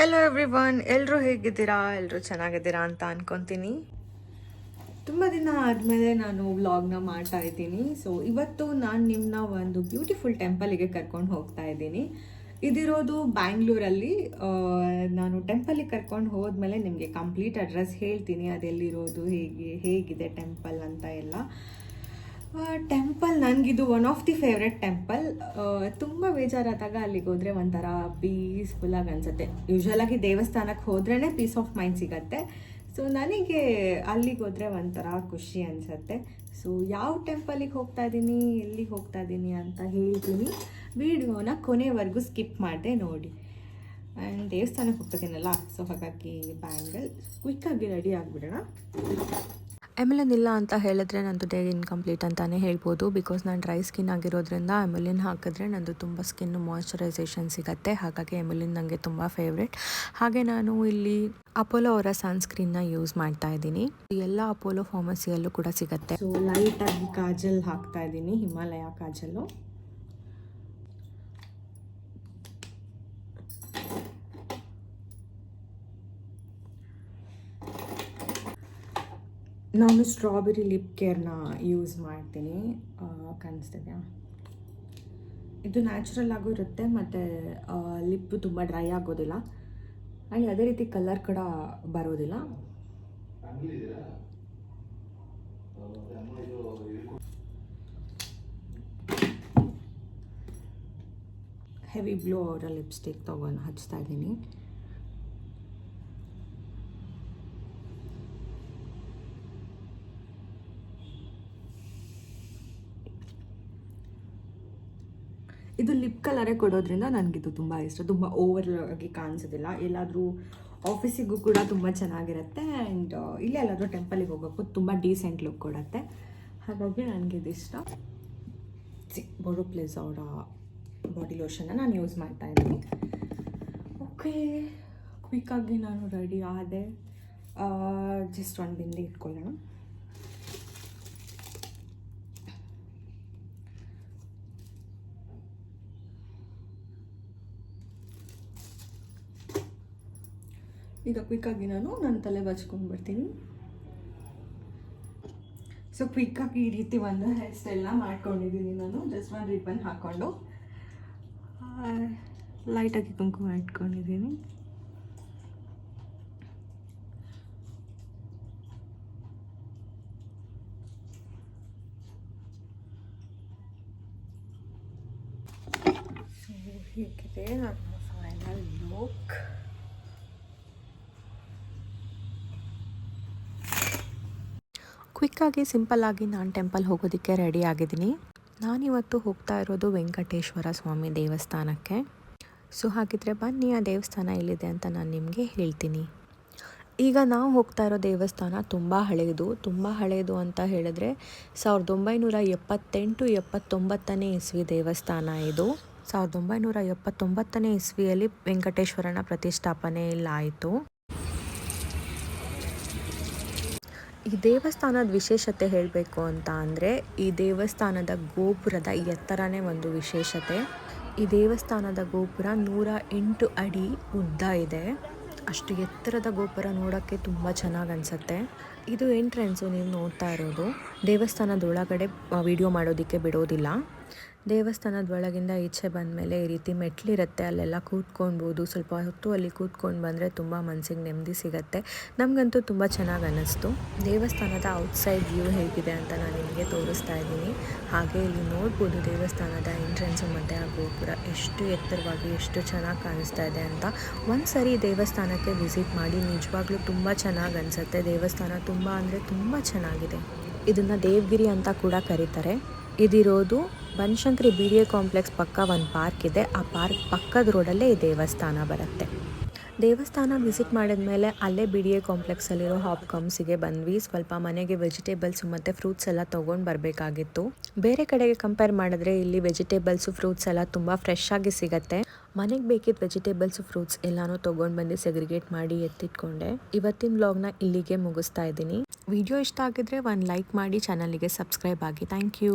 Hello every one ಎಲ್ಲರೂ ಹೇಗಿದ್ದೀರಾ? ಎಲ್ಲರೂ ಚೆನ್ನಾಗಿದ್ದೀರಾ ಅಂತ ಅನ್ಕೊತೀನಿ. ತುಂಬ ದಿನ ಆದಮೇಲೆ ನಾನು ವ್ಲಾಗ್ನ ಮಾಡ್ತಾ ಇದ್ದೀನಿ. ಸೊ ಇವತ್ತು ನಾನು ನಿಮ್ಮನ್ನ ಒಂದು ಬ್ಯೂಟಿಫುಲ್ ಟೆಂಪಲಿಗೆ ಕರ್ಕೊಂಡು ಹೋಗ್ತಾ ಇದ್ದೀನಿ. ಇದಿರೋದು ಬ್ಯಾಂಗ್ಳೂರಲ್ಲಿ. ನಾನು ಟೆಂಪಲಿಗೆ ಕರ್ಕೊಂಡು ಹೋದ್ಮೇಲೆ ನಿಮಗೆ ಕಂಪ್ಲೀಟ್ ಅಡ್ರೆಸ್ ಹೇಳ್ತೀನಿ. ಅದೆಲ್ಲಿರೋದು, ಹೇಗೆ, ಹೇಗಿದೆ ಟೆಂಪಲ್ ಅಂತ ಎಲ್ಲ. ಟೆಂಪಲ್ ನನಗಿದು one of the favourite temple ತುಂಬ ಬೇಜಾರಾದಾಗ ಅಲ್ಲಿಗೆ ಹೋದರೆ ಒಂಥರ ಪೀಸ್ಫುಲ್ಲಾಗಿ ಅನಿಸುತ್ತೆ. ಯೂಶ್ವಲಾಗಿ ದೇವಸ್ಥಾನಕ್ಕೆ ಹೋದ್ರೇ ಪೀಸ್ ಆಫ್ ಮೈಂಡ್ ಸಿಗತ್ತೆ. ಸೊ ನನಗೆ ಅಲ್ಲಿಗೆ ಹೋದರೆ ಒಂಥರ ಖುಷಿ ಅನಿಸುತ್ತೆ. ಸೊ ಯಾವ ಟೆಂಪಲಿಗೆ ಹೋಗ್ತಾ ಇದ್ದೀನಿ ಎಲ್ಲಿಗೆ ಹೋಗ್ತಾ ಇದ್ದೀನಿ ಅಂತ ಹೇಳ್ತೀನಿ. ವಿಡಿಯೋನ ಕೊನೆವರೆಗೂ ಸ್ಕಿಪ್ ಮಾಡಿದೆ ನೋಡಿ. ಆ್ಯಂಡ್ ದೇವಸ್ಥಾನಕ್ಕೆ ಹೋಗ್ತಿದ್ದೀನಲ್ಲ ಸೊ ಹಾಗಾಗಿ ಬ್ಯಾಂಗಲ್ ಕ್ವಿಕ್ಕಾಗಿ ರೆಡಿ ಆಗಿಬಿಡೋಣ. ಎಮ್ಎಲಿನ್ ಇಲ್ಲ ಅಂತ ಹೇಳಿದ್ರೆ ನಂದು ಡೇ ಇನ್ಕಂಪ್ಲೀಟ್ ಅಂತಲೇ ಹೇಳ್ಬೋದು. ಬಿಕಾಸ್ ನಾನು ಡ್ರೈ ಸ್ಕಿನ್ ಆಗಿರೋದ್ರಿಂದ ಎಮ್ಎಲಿನ್ ಹಾಕಿದ್ರೆ ನಂದು ತುಂಬ ಸ್ಕಿನ್ ಮಾಯಿಶ್ಚರೈಸೇಷನ್ ಸಿಗತ್ತೆ. ಹಾಗಾಗಿ ಎಮ್ಎಲಿನ್ ನನಗೆ ತುಂಬ ಫೇವ್ರೆಟ್ ಹಾಗೆ ನಾನು ಇಲ್ಲಿ ಅಪೋಲೋ ಅವರ ಸನ್ಸ್ಕ್ರೀನ್ನ ಯೂಸ್ ಮಾಡ್ತಾ ಇದ್ದೀನಿ. ಎಲ್ಲ ಅಪೋಲೋ ಫಾರ್ಮಸಿಯಲ್ಲೂ ಕೂಡ ಸಿಗುತ್ತೆ. ಲೈಟಾಗಿ ಕಾಜಲ್ ಹಾಕ್ತಾ ಇದ್ದೀನಿ. ಹಿಮಾಲಯ ಕಾಜಲ್ಲು. ನಾನು ಸ್ಟ್ರಾಬೆರಿ ಲಿಪ್ ಕೇರ್ನ ಯೂಸ್ ಮಾಡ್ತೀನಿ. ಕಾಣಿಸ್ತಿದೆ ಇದು ನ್ಯಾಚುರಲ್ ಆಗೂ ಇರುತ್ತೆ, ಮತ್ತು ಲಿಪ್ ತುಂಬ ಡ್ರೈ ಆಗೋದಿಲ್ಲ. ಆ್ಯಂಡ್ ಅದೇ ರೀತಿ ಕಲರ್ ಕೂಡ ಬರೋದಿಲ್ಲ. ಹೆವಿ ಬ್ಲೂ ಅವರ ಲಿಪ್ಸ್ಟಿಕ್ ತೊಗೊಂಡು ಹಚ್ತಾ ಇದ್ದೀನಿ. ಇದು ಲಿಪ್ ಕಲರೇ ಕೊಡೋದ್ರಿಂದ ನನಗಿದು ತುಂಬ ಇಷ್ಟ. ತುಂಬ ಓವರ್ ಆಗಿ ಕಾಣಿಸೋದಿಲ್ಲ. ಎಲ್ಲಾದರೂ ಆಫೀಸಿಗೂ ಕೂಡ ತುಂಬ ಚೆನ್ನಾಗಿರುತ್ತೆ ಆ್ಯಂಡ್ ಇಲ್ಲೇ ಎಲ್ಲಾದರೂ ಟೆಂಪಲಿಗೆ ಹೋಗೋಕ್ಕೂ ತುಂಬ ಡೀಸೆಂಟ್ ಲುಕ್ ಕೊಡುತ್ತೆ. ಹಾಗಾಗಿ ನನಗೆ ಇದು ಇಷ್ಟ ಸಿ ಪ್ಲೇಸ್ ಅವರ ಬಾಡಿ ಲೋಷನ್ನ ನಾನು ಯೂಸ್ ಮಾಡ್ತಾ ಇದ್ದೀನಿ. ಓಕೆ ಕ್ವಿಕ್ಕಾಗಿ ನಾನು ರೆಡಿ ಆದೆ. ಜಸ್ಟ್ ಒಂದು ಬಿಂದಿ ಇಟ್ಕೊಳ್ಳೋಣ. ಈಗ ಕ್ವಿಕ್ಕಾಗಿ ನಾನು, ನನ್ನ ತಲೆ ಬಚ್ಕೊಂಡು ಬರ್ತೀನಿ ಸೊ ಕ್ವಿಕ್ಕಾಗಿ ಈ ರೀತಿ ಒಂದು ಹೇರ್ ಸ್ಟೈಲ್ನ ಮಾಡ್ಕೊಂಡಿದ್ದೀನಿ ನಾನು. ಜಸ್ಟ್ ಒಂದು ರಿಬ್ಬನ್ ಹಾಕ್ಕೊಂಡು ಲೈಟಾಗಿ ಕುಂಕುಮ ಇಟ್ಕೊಂಡಿದ್ದೀನಿ. ಹೀಗಿದೆ ನನ್ನ ಫೈನಲ್ ಲುಕ್ ಕ್ವಿಕ್ಕಾಗಿ ಸಿಂಪಲ್ಲಾಗಿ ನಾನು ಟೆಂಪಲ್ ಹೋಗೋದಕ್ಕೆ ರೆಡಿ ಆಗಿದ್ದೀನಿ. ನಾನಿವತ್ತು ಹೋಗ್ತಾ ಇರೋದು ವೆಂಕಟೇಶ್ವರ ಸ್ವಾಮಿ ದೇವಸ್ಥಾನಕ್ಕೆ. ಸೊ ಹಾಗಿದ್ರೆ ಬನ್ನಿ, ಆ ದೇವಸ್ಥಾನ ಎಲ್ಲಿದೆ ಅಂತ ನಾನು ನಿಮಗೆ ಹೇಳ್ತೀನಿ. ಈಗ ನಾವು ಹೋಗ್ತಾ ಇರೋ ದೇವಸ್ಥಾನ ತುಂಬ ಹಳೆಯದು ತುಂಬ ಹಳೆಯದು ಅಂತ ಹೇಳಿದ್ರೆ ಸಾವಿರದ ಒಂಬೈನೂರ ಎಪ್ಪತ್ತೆಂಟು ಎಪ್ಪತ್ತೊಂಬತ್ತನೇ ಇಸ್ವಿ ದೇವಸ್ಥಾನ ಇದು. ಸಾವಿರದ ಒಂಬೈನೂರ ಎಪ್ಪತ್ತೊಂಬತ್ತನೇ ಇಸ್ವಿಯಲ್ಲಿ ವೆಂಕಟೇಶ್ವರನ ಪ್ರತಿಷ್ಠಾಪನೆ ಇಲ್ಲಾಯಿತು ಈ ದೇವಸ್ಥಾನದ ವಿಶೇಷತೆ ಹೇಳಬೇಕು ಅಂತ ಅಂದರೆ ಈ ದೇವಸ್ಥಾನದ ಗೋಪುರದ ಎತ್ತರನೇ ಒಂದು ವಿಶೇಷತೆ. ಈ ದೇವಸ್ಥಾನದ ಗೋಪುರ ನೂರ ಎಂಟು ಅಡಿ ಉದ್ದ ಇದೆ. ಅಷ್ಟು ಎತ್ತರದ ಗೋಪುರ ನೋಡೋಕ್ಕೆ ತುಂಬ ಚೆನ್ನಾಗಿ ಅನಿಸುತ್ತೆ. ಇದು ಎಂಟ್ರೆನ್ಸು, ನೀವು ನೋಡ್ತಾ ಇರೋದು. ದೇವಸ್ಥಾನದ ಒಳಗಡೆ ವಿಡಿಯೋ ಮಾಡೋದಕ್ಕೆ ಬಿಡೋದಿಲ್ಲ. ದೇವಸ್ಥಾನದ ಒಳಗಿಂದ ಈಚೆ ಬಂದಮೇಲೆ ಈ ರೀತಿ ಮೆಟ್ಲಿರುತ್ತೆ. ಅಲ್ಲೆಲ್ಲ ಕೂತ್ಕೊಳ್ಬೋದು. ಸ್ವಲ್ಪ ಹೊತ್ತು ಅಲ್ಲಿ ಕೂತ್ಕೊಂಡು ಬಂದರೆ ತುಂಬ ಮನಸ್ಸಿಗೆ ನೆಮ್ಮದಿ ಸಿಗುತ್ತೆ. ನಮಗಂತೂ ತುಂಬ ಚೆನ್ನಾಗಿ ಅನ್ನಿಸ್ತು. ದೇವಸ್ಥಾನದ ಔಟ್ಸೈಡ್ ವ್ಯೂ ಹೇಗಿದೆ ಅಂತ ನಾನು ನಿಮಗೆ ತೋರಿಸ್ತಾ ಇದ್ದೀನಿ. ಹಾಗೆ ಇಲ್ಲಿ ನೋಡ್ಬೋದು ದೇವಸ್ಥಾನದ ಎಂಟ್ರೆನ್ಸು, ಮತ್ತು ಆ ಗೋಪುರ ಎಷ್ಟು ಎತ್ತರವಾಗಿ, ಎಷ್ಟು ಚೆನ್ನಾಗಿ ಕಾಣಿಸ್ತಾ ಇದೆ ಅಂತ. ಒಂದು ಸರಿ ದೇವಸ್ಥಾನಕ್ಕೆ ವಿಸಿಟ್ ಮಾಡಿ ನಿಜವಾಗ್ಲೂ ತುಂಬ ಚೆನ್ನಾಗಿ ಅನಿಸುತ್ತೆ. ದೇವಸ್ಥಾನ ತುಂಬ ಅಂದರೆ ತುಂಬ ಚೆನ್ನಾಗಿದೆ. ಇದನ್ನು ದೇವಗಿರಿ ಅಂತ ಕೂಡ ಕರೀತಾರೆ. ಇದಿರೋದು Banashankari B D A complex ಪಕ್ಕ ಒಂದು ಪಾರ್ಕ್ ಇದೆ. ಆ ಪಾರ್ಕ್ ಪಕ್ಕದ ರೋಡಲ್ಲೇ ಈ ದೇವಸ್ಥಾನ ಬರುತ್ತೆ. ದೇವಸ್ಥಾನ ವಿಸಿಟ್ ಮಾಡಿದ್ಮೇಲೆ ಅಲ್ಲೇ ಬಿ ಡಿ ಎ ಕಾಂಪ್ಲೆಕ್ಸಲ್ಲಿರೋ ಹಾಪ್ಕಾಮ್ಸಿಗೆ ಬಂದ್ವಿ. ಸ್ವಲ್ಪ ಮನೆಗೆ ವೆಜಿಟೇಬಲ್ಸು ಮತ್ತು ಫ್ರೂಟ್ಸ್ ಎಲ್ಲ ತೊಗೊಂಡು ಬರಬೇಕಾಗಿತ್ತು. ಬೇರೆ ಕಡೆಗೆ ಕಂಪೇರ್ ಮಾಡಿದ್ರೆ ಇಲ್ಲಿ ವೆಜಿಟೇಬಲ್ಸು ಫ್ರೂಟ್ಸ್ ಎಲ್ಲ ತುಂಬ ಫ್ರೆಶ್ ಆಗಿ ಸಿಗತ್ತೆ. ಮನೆಗೆ ಬೇಕಿದ್ದ ವೆಜಿಟೇಬಲ್ಸ್ ಫ್ರೂಟ್ಸ್ ಎಲ್ಲಾನು ತೊಗೊಂಡು ಬಂದು ಸೆಗ್ರಿಗೇಟ್ ಮಾಡಿ ಎತ್ತಿಟ್ಕೊಂಡೆ. ಇವತ್ತಿನ ವ್ಲಾಗ್ನ ಇಲ್ಲಿಗೆ ಮುಗಿಸ್ತಾ ಇದ್ದೀನಿ. ವಿಡಿಯೋ ಇಷ್ಟ ಆಗಿದ್ರೆ ಒಂದು ಲೈಕ್ ಮಾಡಿ ಚಾನಲ್ಗೆ ಸಬ್ಸ್ಕ್ರೈಬ್ ಆಗಿ. Thank you